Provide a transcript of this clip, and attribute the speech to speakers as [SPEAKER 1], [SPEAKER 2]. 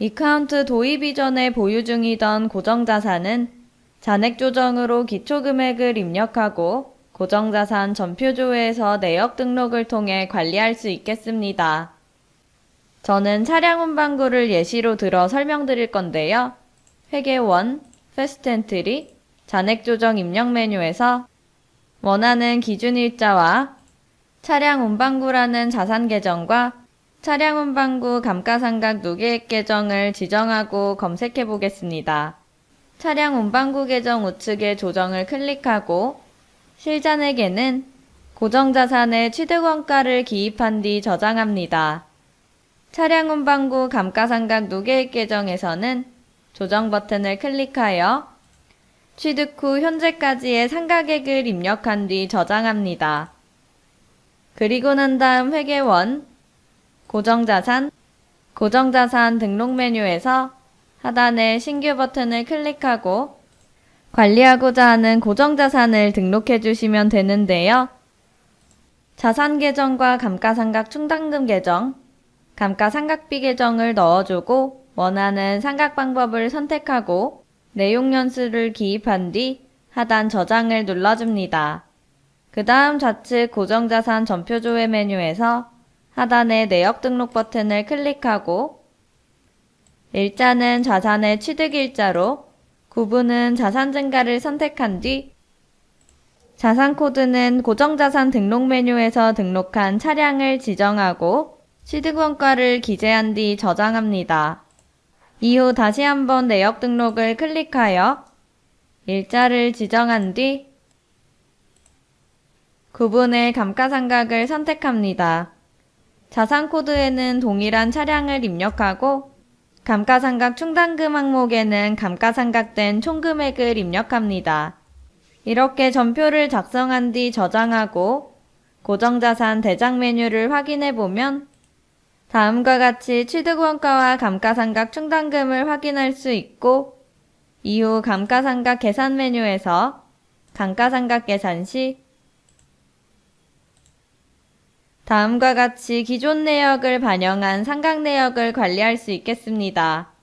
[SPEAKER 1] 이카운트 도입 이전에 보유 중이던 고정자산은 잔액 조정으로 기초금액을 입력하고 고정자산 전표조회에서 내역 등록을 통해 관리할 수 있겠습니다. 저는 차량 운반구를 예시로 들어 설명드릴 건데요. 회계원, 패스트 엔트리, 잔액 조정 입력 메뉴에서 원하는 기준 일자와 차량 운반구라는 자산 계정과 차량 운반구 감가상각 누계액 계정을 지정하고 검색해 보겠습니다. 차량 운반구 계정 우측에 조정을 클릭하고 실잔액에는 고정자산의 취득원가를 기입한 뒤 저장합니다. 차량 운반구 감가상각 누계액 계정에서는 조정 버튼을 클릭하여 취득 후 현재까지의 상각액을 입력한 뒤 저장합니다. 그리고 난 다음 회계원, 고정자산, 고정자산 등록 메뉴에서 하단의 신규 버튼을 클릭하고 관리하고자 하는 고정자산을 등록해 주시면 되는데요. 자산 계정과 감가상각 충당금 계정, 감가상각비 계정을 넣어주고 원하는 상각 방법을 선택하고 내용 연수를 기입한 뒤 하단 저장을 눌러줍니다. 그 다음 좌측 고정자산 전표조회 메뉴에서 하단의 내역 등록 버튼을 클릭하고 일자는 자산의 취득 일자로 구분은 자산 증가를 선택한 뒤 자산 코드는 고정자산 등록 메뉴에서 등록한 차량을 지정하고 취득원가를 기재한 뒤 저장합니다. 이후 다시 한번 내역 등록을 클릭하여 일자를 지정한 뒤 구분의 감가상각을 선택합니다. 자산 코드에는 동일한 차량을 입력하고 감가상각 충당금 항목에는 감가상각된 총금액을 입력합니다. 이렇게 전표를 작성한 뒤 저장하고 고정자산 대장 메뉴를 확인해 보면 다음과 같이 취득원가와 감가상각 충당금을 확인할 수 있고 이후 감가상각 계산 메뉴에서 감가상각 계산 시 다음과 같이 기존 내역을 반영한 상각 내역을 관리할 수 있겠습니다.